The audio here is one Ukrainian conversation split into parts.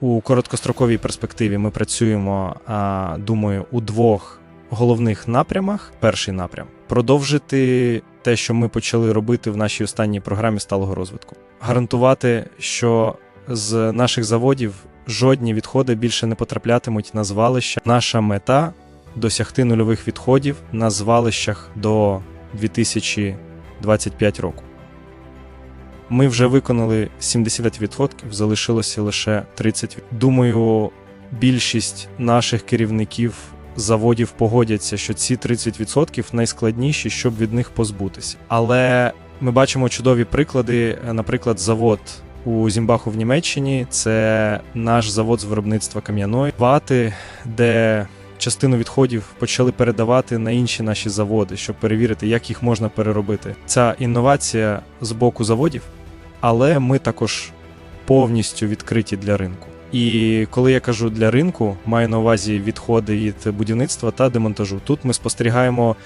У короткостроковій перспективі ми працюємо, думаю, у двох головних напрямах. Перший напрям продовжити те, що ми почали робити в нашій останній програмі сталого розвитку, гарантувати, що з наших заводів жодні відходи більше не потраплятимуть на звалища. Наша мета досягти нульових відходів на звалищах до 2025 року. Ми вже виконали 70%, залишилося лише 30%. Думаю, більшість наших керівників заводів погодяться, що ці 30% найскладніші, щоб від них позбутися. Але ми бачимо чудові приклади. Наприклад, завод у Зімбаху в Німеччині це наш завод з виробництва кам'яної вати, де частину відходів почали передавати на інші наші заводи, щоб перевірити, як їх можна переробити. Ця інновація з боку заводів, але ми також повністю відкриті для ринку. І коли я кажу для ринку, маю на увазі відходи від будівництва та демонтажу. Тут ми спостерігаємо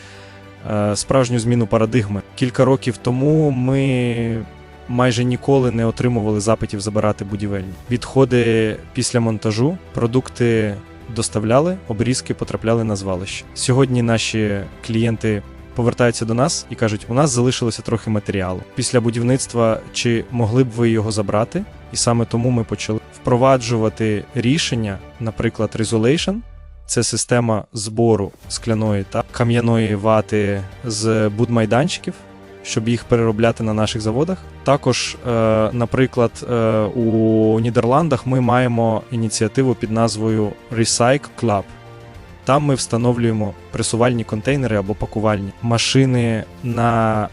е, справжню зміну парадигми. Кілька років тому ми майже ніколи не отримували запитів забирати будівельні. Відходи після монтажу, продукти доставляли, обрізки потрапляли на звалище. Сьогодні наші клієнти повертаються до нас і кажуть: у нас залишилося трохи матеріалу. Після будівництва чи могли б ви його забрати? І саме тому ми почали впроваджувати рішення, наприклад, Resolation. Це система збору скляної та кам'яної вати з будмайданчиків, щоб їх переробляти на наших заводах. Також, е, наприклад, е, у Нідерландах ми маємо ініціативу під назвою Recycle Club. Там ми встановлюємо пресувальні контейнери або пакувальні машини на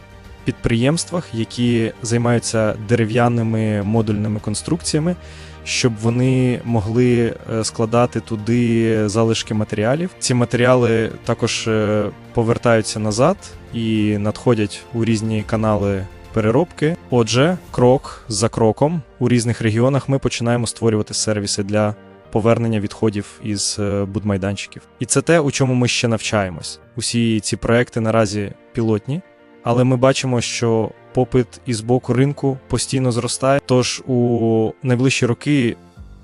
підприємствах, які займаються дерев'яними модульними конструкціями, щоб вони могли е, складати туди залишки матеріалів. Ці матеріали також е, повертаються назад і надходять у різні канали. Переробки. Отже, крок за кроком у різних регіонах ми починаємо створювати сервіси для повернення відходів із е, будмайданчиків. І це те, у чому ми ще навчаємось. Усі ці проекти наразі пілотні, але ми бачимо, що попит із боку ринку постійно зростає. Тож у найближчі роки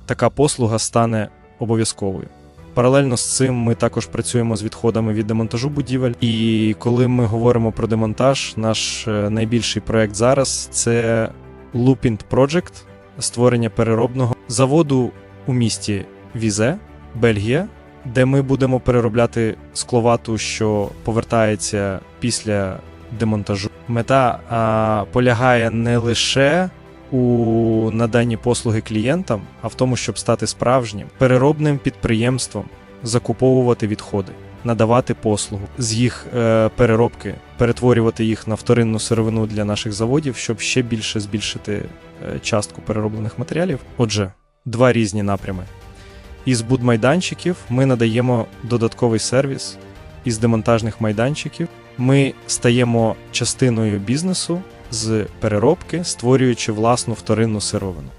така послуга стане обов'язковою. Паралельно з цим ми також працюємо з відходами від демонтажу будівель. І коли ми говоримо про демонтаж, наш е, найбільший проект зараз це Loopint Project, створення переробного заводу у місті Візе, Бельгія, де ми будемо переробляти скловату, що повертається після демонтажу. Мета а, полягає не лише у наданні послуги клієнтам, а в тому, щоб стати справжнім переробним підприємством, закуповувати відходи, надавати послугу з їх е, переробки, перетворювати їх на вторинну сировину для наших заводів, щоб ще більше збільшити е, частку перероблених матеріалів. Отже, два різні напрями. Із будмайданчиків ми надаємо додатковий сервіс. Із демонтажних майданчиків ми стаємо частиною бізнесу з переробки, створюючи власну вторинну сировину.